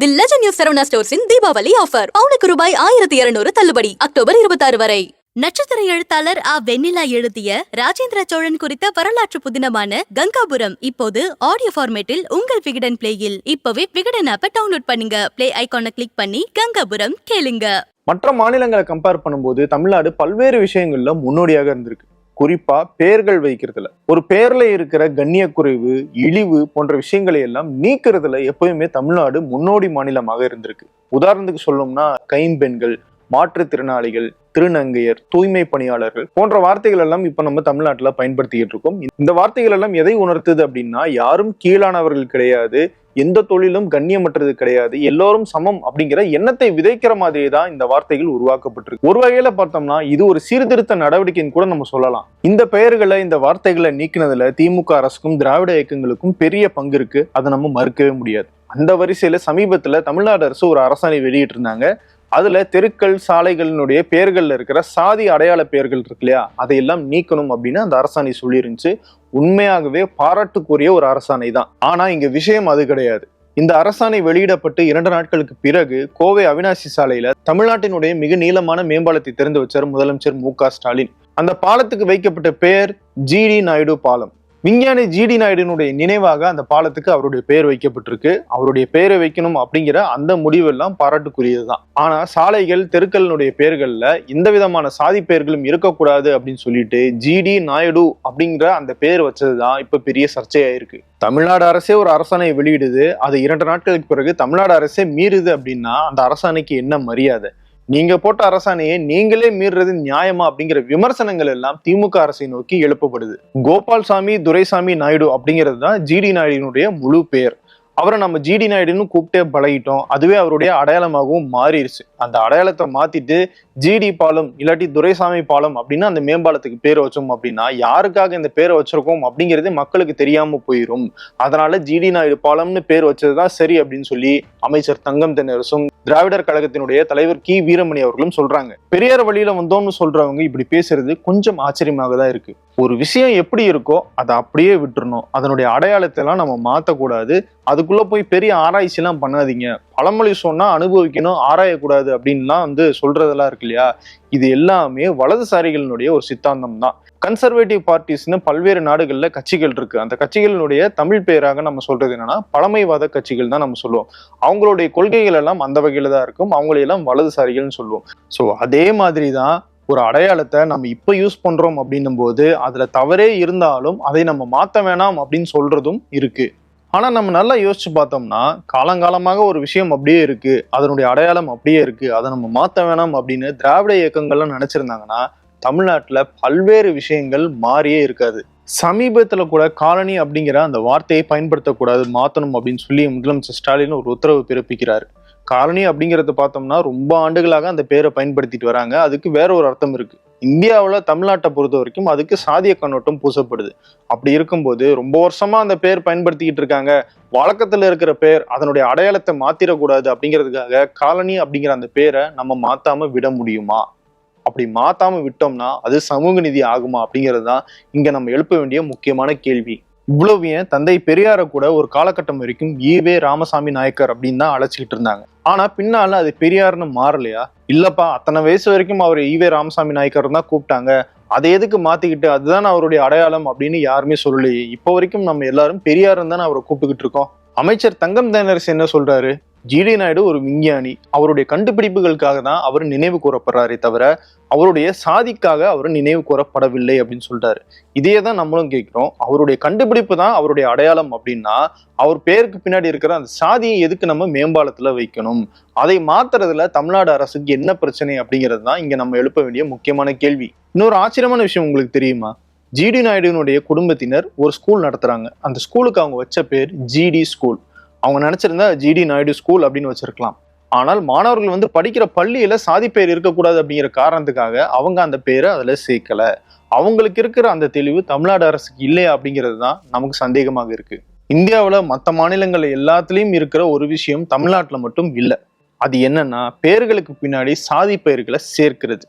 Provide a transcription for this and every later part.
தி legend new Saravana ஸ்டோர்ஸின் Deepavali offer பவுனுக்கு ரூபாய் ஆயிரத்தி இருநூறு தள்ளுபடி அக்டோபர் இருபத்தாறு வரை. நட்சத்திர எழுத்தாளர் ஆ வெண்ணிலா எழுதிய ராஜேந்திர சோழன் குறித்த வரலாற்று புதினமான கங்காபுரம் இப்போது ஆடியோ ஃபார்மேட்டில் உங்கள் விகடன் பிளேயில் இப்பவே விகடன் ஆப்பை டவுன்லோட் பண்ணுங்க. பிளே ஐகானை கிளிக் பண்ணி கங்காபுரம் கேளுங்க. மற்ற மாநிலங்களை கம்பேர் பண்ணும்போது தமிழ்நாடு பல்வேறு விஷயங்கள்ல முன்னோடியாக இருந்திருக்கு. குறிப்பா பெயர்கள் வைக்கிறதுல. ஒரு பெயர்ல இருக்கிற கண்ணியக்குறைவு இழிவு போன்ற விஷயங்களை எல்லாம் நீக்கிறதுல எப்பயுமே தமிழ்நாடு முன்னோடி மாநிலமாக இருந்திருக்கு. உதாரணத்துக்கு சொல்லணும்னா கைம்பெண்கள் மாற்றுத்திறனாளிகள் திருநங்கையர் தூய்மை பணியாளர்கள் போன்ற வார்த்தைகள் எல்லாம் இப்ப நம்ம தமிழ்நாட்டில் பயன்படுத்திக்கிட்டு இருக்கோம். இந்த வார்த்தைகள் எல்லாம் எதை உணர்த்துது அப்படின்னா யாரும் கீழானவர்கள் கிடையாது. எந்த தொழிலும் கண்ணியமற்றது கிடையாது. எல்லோரும் சமம் அப்படிங்கிற எண்ணத்தை விதைக்கிற மாதிரி தான் இந்த வார்த்தைகள் உருவாக்கப்பட்டிருக்கு. ஒரு வகையில பார்த்தோம்னா இது ஒரு சீர்திருத்த நடவடிக்கைன்னு கூட நம்ம சொல்லலாம். இந்த பெயர்களை இந்த வார்த்தைகளை நீக்கினதுல திமுக அரசுக்கும் திராவிட இயக்கங்களுக்கும் பெரிய பங்கு இருக்கு. அதை நம்ம மறுக்கவே முடியாது. அந்த வரிசையில சமீபத்துல தமிழ்நாடு அரசு ஒரு அரசாணை வெளியிட்டு இருந்தாங்க அதுல தெருக்கள் சாலைகளினுடைய பெயர்கள்ல இருக்கிற சாதி அடையாள பெயர்கள் இருக்கு இல்லையா? அதையெல்லாம் நீக்கணும் அப்படின்னு அந்த அரசாணை சொல்லியிருந்துச்சு. உண்மையாகவே பாராட்டுக்குரிய ஒரு அரசாணை தான். ஆனா இங்க விஷயம் அது கிடையாது. இந்த அரசாணை வெளியிடப்பட்டு இரண்டு நாட்களுக்கு பிறகு கோவை அவினாசி சாலையில தமிழ்நாட்டினுடைய மிக நீளமான மேம்பாலத்தை திறந்து வச்சார் முதலமைச்சர் மு க ஸ்டாலின். அந்த பாலத்துக்கு வைக்கப்பட்ட பெயர் ஜிடி நாயுடு பாலம். விஞ்ஞானி ஜிடி நாயுடுனுடைய நினைவாக அந்த பாலத்துக்கு அவருடைய பெயர் வைக்கப்பட்டிருக்கு. அவருடைய பெயரை வைக்கணும் அப்படிங்கிற அந்த முடிவெல்லாம் பாராட்டுக்குரியது தான் ஆனா சாலைகள் தெருக்களினுடைய பெயர்கள்ல எந்த விதமான சாதி பெயர்களும் இருக்கக்கூடாது அப்படின்னு சொல்லிட்டு ஜிடி நாயுடு அப்படிங்கிற அந்த பெயர் வச்சதுதான் இப்ப பெரிய சர்ச்சையாயிருக்கு. தமிழ்நாடு அரசே ஒரு அரசாணை வெளியிடுது. அது இரண்டு நாட்களுக்கு பிறகு தமிழ்நாடு அரசே மீறுது அப்படின்னா அந்த அரசாணைக்கு என்ன மரியாதை? நீங்க போட்ட அரசாணையை நீங்களே மீறுறது நியாயமா அப்படிங்கிற விமர்சனங்கள் எல்லாம் திமுக அரசை நோக்கி எழுப்பப்படுது. கோபால்சாமி துரைசாமி நாயுடு அப்படிங்கிறது தான் ஜிடி நாயுடினுடைய முழு பெயர் அவரை நம்ம ஜிடி நாயுடுன்னு கூப்பிட்டே பழகிட்டோம். அதுவே அவருடைய அடையாளமாகவும் மாறிடுச்சு அந்த அடையாளத்தை மாத்திட்டு ஜிடி பாலம் இல்லாட்டி துரைசாமி பாலம் அப்படின்னு அந்த மேம்பாலத்துக்கு பேர் வச்சோம் அப்படின்னா யாருக்காக இந்த பேரை வச்சிருக்கோம் அப்படிங்கிறது மக்களுக்கு தெரியாம போயிடும் அதனால ஜிடி நாயுடு பாலம்னு பேர் வச்சதுதான் சரி அப்படின்னு சொல்லி அமைச்சர் தங்கம் தென்னரசும் திராவிடர் கழகத்தினுடைய தலைவர் கி வீரமணி அவர்களும் சொல்றாங்க. பெரியார் வழியில வந்தோம்னு சொல்றவங்க இப்படி பேசுறது கொஞ்சம் ஆச்சரியமாக தான் இருக்கு. ஒரு விஷயம் எப்படி இருக்கோ அதை அப்படியே விட்டுறணும். அதனுடைய அடையாளத்தெல்லாம் நம்ம மாற்றக்கூடாது அதுக்குள்ளே போய் பெரிய ஆராய்ச்சிலாம் பண்ணாதீங்க. பழமொழி சொன்னால் அனுபவிக்கணும் ஆராயக்கூடாது அப்படின்லாம் வந்து சொல்கிறதெல்லாம் இருக்கு இல்லையா? இது எல்லாமே வலதுசாரிகளினுடைய ஒரு சித்தாந்தம் தான். கன்சர்வேட்டிவ் பார்ட்டிஸ்னு பல்வேறு நாடுகளில் கட்சிகள் இருக்கு. அந்த கட்சிகளினுடைய தமிழ் பெயராக நம்ம சொல்றது என்னன்னா பழமைவாத கட்சிகள் தான் நம்ம சொல்லுவோம். அவங்களுடைய கொள்கைகள் எல்லாம் அந்த வகையில தான் இருக்கும். அவங்களையெல்லாம் வலதுசாரிகள்னு சொல்லுவோம். ஸோ அதே மாதிரி தான் ஒரு அடையாளத்தை நம்ம இப்போ யூஸ் பண்ணுறோம் அப்படின்னும் போது அதில் தவறே இருந்தாலும் அதை நம்ம மாற்ற வேணாம் அப்படின்னு சொல்கிறதும் இருக்குது ஆனால் நம்ம நல்லா யோசிச்சு பார்த்தோம்னா காலங்காலமாக ஒரு விஷயம் அப்படியே இருக்குது அதனுடைய அடையாளம் அப்படியே இருக்குது அதை நம்ம மாற்ற வேணாம் அப்படின்னு திராவிட இயக்கங்கள்லாம் நினச்சிருந்தாங்கன்னா தமிழ்நாட்டில் பல்வேறு விஷயங்கள் மாறியே இருக்காது. சமீபத்தில் கூட காலனி அப்படிங்கிற அந்த வார்த்தையை பயன்படுத்தக்கூடாது மாற்றணும் அப்படின்னு சொல்லி முதலமைச்சர் ஸ்டாலின் ஒரு உத்தரவு பிறப்பிக்கிறார். காலனி அப்படிங்கிறத பார்த்தோம்னா ரொம்ப ஆண்டுகளாக அந்த பேரை பயன்படுத்திட்டு வராங்க. அதுக்கு வேற ஒரு அர்த்தம் இருக்கு. இந்தியாவில் தமிழ்நாட்டை பொறுத்த வரைக்கும் அதுக்கு சாதிய கண்ணோட்டம் பூசப்படுது. அப்படி இருக்கும்போது ரொம்ப வருஷமா அந்த பேர் பயன்படுத்திக்கிட்டு இருக்காங்க. வழக்கத்தில் இருக்கிற பேர் அதனுடைய அடையாளத்தை மாத்திரக்கூடாது அப்படிங்கிறதுக்காக காலனி அப்படிங்கிற அந்த பேரை நம்ம மாத்தாம விட முடியுமா? அப்படி மாத்தாம விட்டோம்னா அது சமூக நிதி ஆகுமா அப்படிங்கிறது தான் இங்க நம்ம எழுப்ப வேண்டிய முக்கியமான கேள்வி. இவ்வளவு ஏன் தந்தை பெரியார கூட ஒரு காலகட்டம் வரைக்கும் ஈவே ராமசாமி நாயக்கர் அப்படின்னு தான் அழைச்சிக்கிட்டு இருந்தாங்க. ஆனா பின்னால அது பெரியார்னு மாறலையா? இல்லப்பா அத்தனை வயசு வரைக்கும் அவர் ஈவே ராமசாமி நாயக்கர் தான் கூப்பிட்டாங்க. அதை எதுக்கு மாத்திக்கிட்டு அதுதான் அவருடைய அடையாளம் அப்படின்னு யாருமே சொல்லலையே. இப்போ வரைக்கும் நம்ம எல்லாரும் பெரியாருன்னு தானே அவரை கூப்பிட்டுக்கிட்டு இருக்கோம். அமைச்சர் தங்கம் தேனரசு என்ன சொல்றாரு? ஜிடி நாயுடு ஒரு விஞ்ஞானி. அவருடைய கண்டுபிடிப்புகளுக்காக தான் அவர் நினைவு கூறப்படுறாரே தவிர அவருடைய சாதிக்காக அவர் நினைவு கூறப்படவில்லை அப்படின்னு சொல்றாரு. இதே தான் நம்மளும் கேட்கிறோம். அவருடைய கண்டுபிடிப்பு தான் அவருடைய அடையாளம் அப்படின்னா அவர் பேருக்கு பின்னாடி இருக்கிற அந்த சாதியை எதுக்கு நம்ம மேம்பாலத்துல வைக்கணும்? அதை மாத்துறதுல தமிழ்நாடு அரசுக்கு என்ன பிரச்சனை அப்படிங்கிறது தான் இங்க நம்ம எழுப்ப வேண்டிய முக்கியமான கேள்வி. இன்னொரு ஆச்சரியமான விஷயம் உங்களுக்கு தெரியுமா? ஜிடி நாயுடுனுடைய குடும்பத்தினர் ஒரு ஸ்கூல் நடத்துறாங்க. அந்த ஸ்கூலுக்கு அவங்க வச்ச பேர் ஜிடி ஸ்கூல் அவங்க நினைச்சிருந்தா ஜிடி நாயுடு ஸ்கூல் அப்படின்னு வச்சிருக்கலாம். ஆனால் மாணவர்கள் வந்து படிக்கிற பள்ளியில சாதி பேர் இருக்கக்கூடாது அப்படிங்கிற காரணத்துக்காக அவங்க அந்த பேரை அதுல சேர்க்கல. அவங்களுக்கு இருக்கிற அந்த தெளிவு தமிழ்நாடு அரசுக்கு இல்லையா அப்படிங்கிறது தான் நமக்கு சந்தேகமாக இருக்கு. இந்தியாவில் மற்ற மாநிலங்கள் எல்லாத்துலேயும் இருக்கிற ஒரு விஷயம் தமிழ்நாட்டில் மட்டும் இல்லை. அது என்னன்னா பேர்களுக்கு பின்னாடி சாதி பெயர்களை சேர்க்கிறது.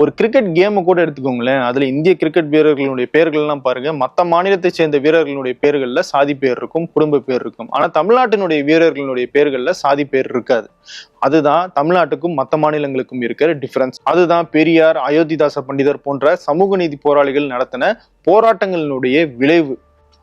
ஒரு கிரிக்கெட் கேமை கூட எடுத்துக்கோங்களேன். அதில் இந்திய கிரிக்கெட் வீரர்களுடைய பேர்கள்லாம் பாருங்க. மற்ற மாநிலத்தை சேர்ந்த வீரர்களுடைய பேர்களில் சாதி பேர் இருக்கும் குடும்ப பேர் இருக்கும். ஆனால் தமிழ்நாட்டினுடைய வீரர்களுடைய பேர்களில் சாதி பேர் இருக்காது. அதுதான் தமிழ்நாட்டுக்கும் மற்ற மாநிலங்களுக்கும் இருக்கிற டிஃபரன்ஸ் அதுதான் பெரியார் அயோத்திதாச பண்டிதர் போன்ற சமூக நீதி போராளிகள் நடத்தின போராட்டங்களினுடைய விளைவு.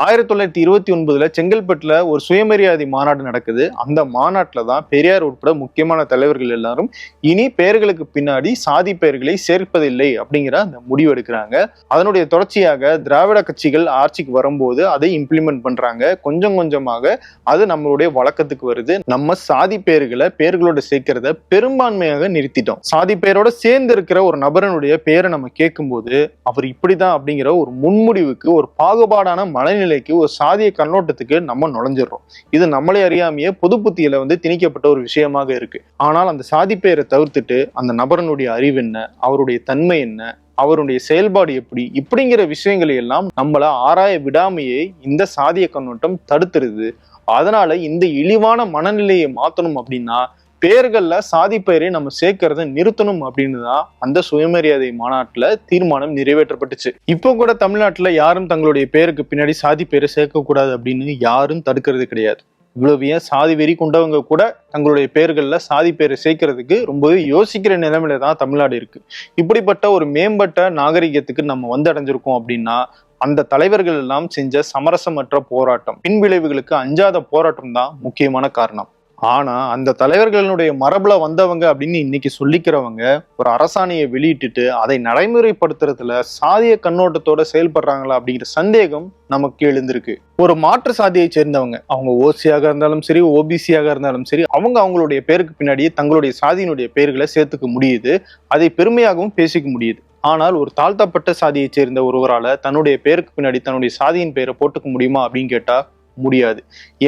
ஆயிரத்தி தொள்ளாயிரத்தி இருபத்தி ஒன்பதுல செங்கல்பட்டுல ஒரு சுயமரியாதை மாநாடு நடக்குது. அந்த மாநாட்டில் தான் பெரியார் உட்பட முக்கியமான தலைவர்கள் எல்லாரும் இனி பெயர்களுக்கு பின்னாடி சாதி பெயர்களை சேர்ப்பதில்லை அப்படிங்கிற அந்த முடிவு எடுக்கிறாங்க. அதனுடைய தொடர்ச்சியாக திராவிட கட்சிகள் ஆட்சிக்கு வரும்போது அதை இம்ப்ளிமெண்ட் பண்றாங்க. கொஞ்சம் கொஞ்சமாக அது நம்மளுடைய வழக்கத்துக்கு வருது. நம்ம சாதி பெயர்களை பெயர்களோட சேர்க்கிறத பெரும்பான்மையாக நிறுத்திட்டோம். சாதி பெயரோட சேர்ந்து இருக்கிற ஒரு நபரனுடைய பெயரை நம்ம கேட்கும்போது அவர் இப்படிதான் அப்படிங்கிற ஒரு முன்முடிவுக்கு ஒரு பாகுபாடான மனநிலை சூழ்நிலைக்கு ஒரு சாதிய கண்ணோட்டத்துக்கு நம்ம நுழைஞ்சிடுறோம். இது நம்மளே அறியாமையே பொது புத்தியில வந்து திணிக்கப்பட்ட ஒரு விஷயமாக இருக்கு. ஆனால் அந்த சாதி பெயரை தவிர்த்துட்டு அந்த நபரனுடைய அறிவு என்ன அவருடைய தன்மை என்ன அவருடைய செயல்பாடு எப்படி இப்படிங்கிற விஷயங்களை எல்லாம் நம்மள ஆராய விடாமையே இந்த சாதிய கண்ணோட்டம் தடுத்துருது. அதனால இந்த இழிவான மனநிலையை மாத்தணும் அப்படின்னா பேர்களில் சாதி பெயரை நம்ம சேர்க்கறத நிறுத்தணும் அப்படின்னு தான் அந்த சுயமரியாதை மாநாட்டில் தீர்மானம் நிறைவேற்றப்பட்டுச்சு. இப்போ கூட தமிழ்நாட்டில் யாரும் தங்களுடைய பேருக்கு பின்னாடி சாதி பெயரை சேர்க்கக்கூடாது அப்படின்னு யாரும் தடுக்கிறது கிடையாது. இவ்வளவு ஏன் சாதி வெறி கொண்டவங்க கூட தங்களுடைய பேர்களில் சாதி பெயரை சேர்க்கறதுக்கு ரொம்பவே யோசிக்கிற நிலைமையில தான் தமிழ்நாடு இருக்கு. இப்படிப்பட்ட ஒரு மேம்பட்ட நாகரிகத்துக்கு நம்ம வந்து அடைஞ்சிருக்கோம் அப்படின்னா அந்த தலைவர்கள் எல்லாம் செஞ்ச சமரசமற்ற போராட்டம் பின்விளைவுகளுக்கு அஞ்சாத போராட்டம் தான் முக்கியமான காரணம். ஆனா அந்த தலைவர்களுடைய மரபுல வந்தவங்க அப்படின்னு இன்னைக்கு சொல்லிக்கிறவங்க ஒரு அரசாணையை வெளியிட்டுட்டு அதை நடைமுறைப்படுத்துறதுல சாதிய கண்ணோட்டத்தோட செயல்படுறாங்களா அப்படிங்கிற சந்தேகம் நமக்கு எழுந்திருக்கு. ஒரு மாற்று சாதியை சேர்ந்தவங்க அவங்க ஓசியாக இருந்தாலும் சரி ஓபிசியாக இருந்தாலும் சரி அவங்க அவங்களுடைய பேருக்கு பின்னாடியே தங்களுடைய சாதியினுடைய பெயர்களை சேர்த்துக்க முடியுது. அதை பெருமையாகவும் பேசிக்க முடியுது. ஆனால் ஒரு தாழ்த்தப்பட்ட சாதியை சேர்ந்த ஒருவரால் தன்னுடைய பேருக்கு பின்னாடி தன்னுடைய சாதியின் பெயரை போட்டுக்க முடியுமா அப்படின்னு கேட்டா முடியாது.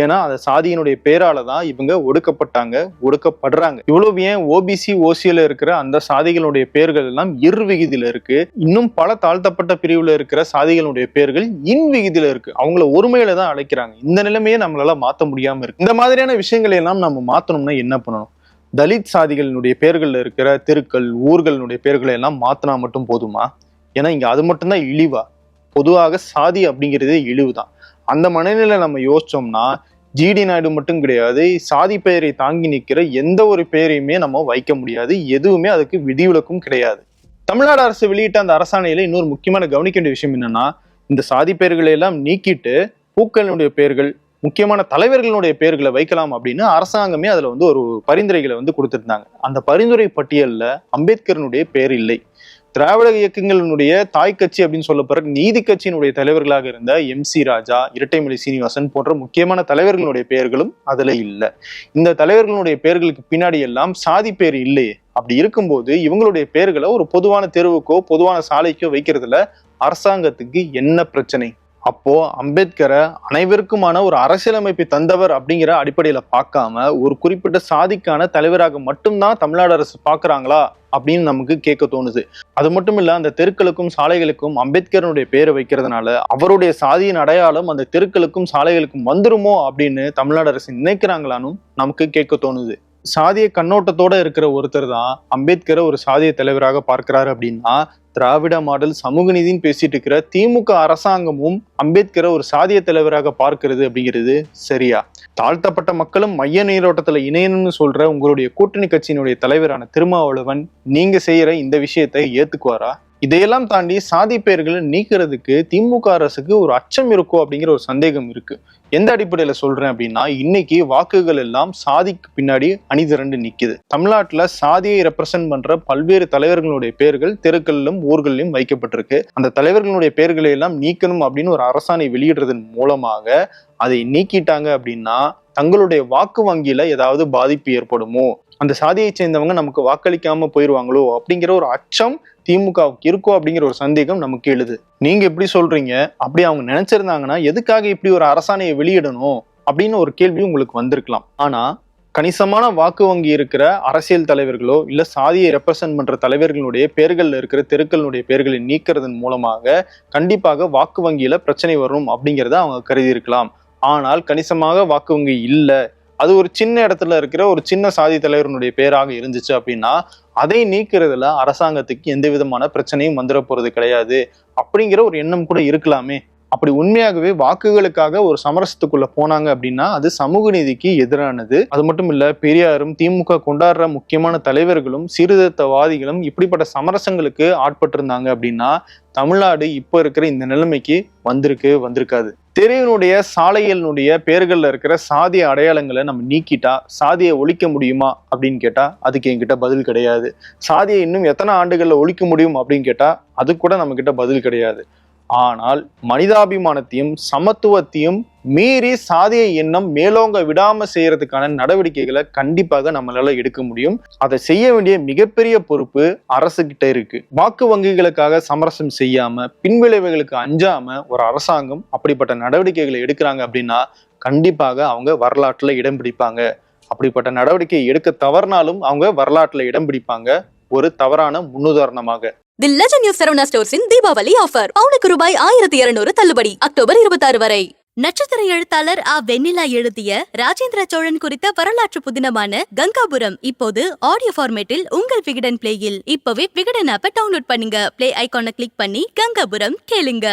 ஏன்னா அந்த சாதியினுடைய பேரால தான் இவங்க ஒடுக்கப்பட்டாங்க ஒடுக்கப்படுறாங்க. இவ்வளவு ஏன் ஓபிசி ஓசியில இருக்கிற அந்த சாதிகளுடைய பேர்கள் எல்லாம் இருவிகிதில இருக்கு? இன்னும் பல தாழ்த்தப்பட்ட பிரிவுல இருக்கிற சாதிகளுடைய பேர்கள் இன்விகிதில இருக்கு. அவங்கள ஒருமையில தான் அழைக்கிறாங்க. இந்த நிலைமையை நம்மளால மாத்த முடியாம இருக்கு. இந்த மாதிரியான விஷயங்களை எல்லாம் நம்ம மாத்தணும்னா என்ன பண்ணணும்? தலித் சாதிகளினுடைய பேர்களில் இருக்கிற தெருக்கள் ஊர்களினுடைய பேர்களை எல்லாம் மாத்தினா மட்டும் போதுமா? ஏன்னா இங்க அது மட்டும்தான் இழிவா? பொதுவாக சாதி அப்படிங்கிறதே இழிவு தான் அந்த மனநிலை நம்ம யோசிச்சோம்னா ஜிடி நாயுடு மட்டும் கிடையாது சாதி பெயரை தாங்கி நிற்கிற எந்த ஒரு பெயரையுமே நம்ம வைக்க முடியாது எதுவுமே அதுக்கு விதிவிலக்கும் கிடையாது. தமிழ்நாடு அரசு வெளியிட்ட அந்த அரசாணையில இன்னொரு முக்கியமான கவனிக்க வேண்டிய விஷயம் என்னன்னா இந்த சாதி பெயர்களை எல்லாம் நீக்கிட்டு பூக்களினுடைய பெயர்கள் முக்கியமான தலைவர்களுடைய பெயர்களை வைக்கலாம் அப்படின்னு அரசாங்கமே அதுல வந்து ஒரு பரிந்துரைகளை வந்து கொடுத்திருந்தாங்க. அந்த பரிந்துரை பட்டியல்ல அம்பேத்கரனுடைய பெயர் இல்லை. திராவிட இயக்கங்களினுடைய தாய் கட்சி அப்படின்னு சொல்லப்படுற நீதி கட்சியினுடைய தலைவர்களாக இருந்த எம் சி ராஜா இரட்டைமலை சீனிவாசன் போன்ற முக்கியமான தலைவர்களுடைய பெயர்களும் அதுல இல்லை. இந்த தலைவர்களுடைய பெயர்களுக்கு பின்னாடி எல்லாம் சாதி பேர் இல்லையே. அப்படி இருக்கும்போது இவங்களுடைய பெயர்களை ஒரு பொதுவான தெருவுக்கோ பொதுவான சாலைக்கோ வைக்கிறதுல அரசாங்கத்துக்கு என்ன பிரச்சனை? அப்போ அம்பேத்கரை அனைவருக்குமான ஒரு அரசியலமைப்பை தந்தவர் அப்படிங்கிற அடிப்படையில பார்க்காம ஒரு குறிப்பிட்ட சாதிக்கான தலைவராக மட்டும்தான் தமிழ்நாடு அரசு பாக்குறாங்களா அப்படின்னு நமக்கு கேட்க தோணுது. அது மட்டும் இல்ல அந்த தெருக்களுக்கும் சாலைகளுக்கும் அம்பேத்கரனுடைய பேரை வைக்கிறதுனால அவருடைய சாதியின் அடையாளம் அந்த தெருக்களுக்கும் சாலைகளுக்கும் வந்துருமோ அப்படின்னு தமிழ்நாடு அரசு நினைக்கிறாங்களான்னு நமக்கு கேட்க தோணுது. சாதிய கண்ணோட்டத்தோட இருக்கிற ஒருத்தர் தான் அம்பேத்கரை ஒரு சாதிய தலைவராக பார்க்கிறாரு அப்படின்னா திராவிட மாடல் சமூக நீதினு பேசிட்டு இருக்கிற திமுக அரசாங்கமும் அம்பேத்கரை ஒரு சாதிய தலைவராக பார்க்கிறது அப்படிங்கிறது சரியா? தாழ்த்தப்பட்ட மக்களும் மைய நீரோட்டத்துல இணையணும்னு சொல்ற உங்களுடைய கூட்டணி கட்சியினுடைய தலைவரான திருமாவளவன் நீங்க செய்யற இந்த விஷயத்தை ஏத்துக்குவாரா? இதையெல்லாம் தாண்டி சாதி பெயர்களை நீக்கிறதுக்கு திமுக அரசுக்கு ஒரு அச்சம் இருக்கோ அப்படிங்கிற ஒரு சந்தேகம் இருக்கு. எந்த அடிப்படையில சொல்றேன் அப்படின்னா இன்னைக்கு வாக்குகள் எல்லாம் சாதிக்கு பின்னாடி அணிதிரண்டு நிக்குது. தமிழ்நாட்டுல சாதியை ரெப்ரசன்ட் பண்ற பல்வேறு தலைவர்களுடைய பெயர்கள் தெருக்களிலும் ஊர்களிலும் வைக்கப்பட்டிருக்கு. அந்த தலைவர்களுடைய பெயர்களை எல்லாம் நீக்கணும் அப்படின்னு ஒரு அரசாணை வெளியிடுறதன் மூலமாக அதை நீக்கிட்டாங்க அப்படின்னா தங்களுடைய வாக்கு வங்கியில ஏதாவது பாதிப்பு ஏற்படுமோ? அந்த சாதியை சேர்ந்தவங்க நமக்கு வாக்களிக்காம போயிருவாங்களோ அப்படிங்கிற ஒரு அச்சம் திமுகவுக்கு இருக்கோ அப்படிங்கிற ஒரு சந்தேகம் நமக்கு எழுது. நீங்க எப்படி சொல்றீங்க அப்படி அவங்க நினைச்சிருந்தாங்கன்னா எதுக்காக இப்படி ஒரு அரசாணையை வெளியிடணும் அப்படின்னு ஒரு கேள்வி உங்களுக்கு வந்திருக்கலாம். ஆனா கணிசமான வாக்கு வங்கி இருக்கிற அரசியல் தலைவர்களோ இல்ல சாதியை ரெப்ரசன்ட் பண்ற தலைவர்களுடைய பேர்களில் இருக்கிற தெருக்களுடைய பேர்களை நீக்கிறதன் மூலமாக கண்டிப்பாக வாக்கு வங்கியில பிரச்சனை வரும் அப்படிங்கிறத அவங்க கருதி இருக்கலாம் ஆனால் கணிசமாக வாக்கு வங்கி இல்லை அது ஒரு சின்ன இடத்துல இருக்கிற ஒரு சின்ன சாதி தலைவருடைய பேராக இருந்துச்சு அப்படின்னா அதை நீக்கிறதுல அரசாங்கத்துக்கு எந்த விதமான பிரச்சனையும் வந்துட போறது கிடையாது. அப்படிங்கிற ஒரு எண்ணம் கூட இருக்கலாமே. அப்படி உண்மையாகவே வாக்குகளுக்காக ஒரு சமரசத்துக்குள்ள போனாங்க அப்படின்னா அது சமூக நீதிக்கு எதிரானது. அது மட்டும் இல்ல பெரியாரும் திமுக கொண்டாடுற முக்கியமான தலைவர்களும் சீர்திருத்தவாதிகளும் இப்படிப்பட்ட சமரசங்களுக்கு ஆட்பட்டிருந்தாங்க அப்படின்னா தமிழ்நாடு இப்போ இருக்கிற இந்த நிலைமைக்கு வந்திருக்கு வந்திருக்காது. தெருவினுடைய சாலையினுடைய பேர்களில் இருக்கிற சாதிய அடையாளங்களை நம்ம நீக்கிட்டா சாதியை ஒழிக்க முடியுமா அப்படின்னு கேட்டால் அதுக்கு என்கிட்ட பதில் கிடையாது. சாதியை இன்னும் எத்தனை ஆண்டுகளில் ஒழிக்க முடியும் அப்படின்னு கேட்டால் அது கூட நம்மக்கிட்ட பதில் கிடையாது. ஆனால் மனிதாபிமானத்தையும் சமத்துவத்தையும் மீறி சாதிய எண்ணம் மேலோங்க விடாம செய்யறதுக்கான நடவடிக்கைகளை கண்டிப்பாக நம்மளால எடுக்க முடியும். அதை செய்ய வேண்டிய மிகப்பெரிய பொறுப்பு அரசு கிட்ட இருக்கு. வாக்கு வங்கிகளுக்காக சமரசம் செய்யாம பின்விளைவுகளுக்கு அஞ்சாம ஒரு அரசாங்கம் அப்படிப்பட்ட நடவடிக்கைகளை எடுக்கிறாங்க அப்படின்னா கண்டிப்பாக அவங்க வரலாற்றுல இடம் பிடிப்பாங்க. அப்படிப்பட்ட நடவடிக்கை எடுக்க தவறினாலும் அவங்க வரலாற்றுல இடம் பிடிப்பாங்க. ஒரு தவறான முன்னுதாரணமாக. தி லெஜண்ட் நியூஸ் சரவணா ஸ்டோர்ஸின் தீபாவளி ஆஃபர் பவுனுக்கு ரூபாய் ஆயிரத்தி இருநூறு தள்ளுபடி அக்டோபர் இருபத்தாறு வரை. நட்சத்திர எழுத்தாளர் ஆ வெண்ணிலா எழுதிய ராஜேந்திர சோழன் குறித்த வரலாற்று புதினமான கங்காபுரம் இப்போது ஆடியோ ஃபார்மேட்டில் உங்கள் விகடன் பிளேயில் இப்பவே விகடன் ஆப்பை டவுன்லோட் பண்ணுங்க. பிளே ஐகானை கிளிக் பண்ணி கங்காபுரம் கேளுங்க.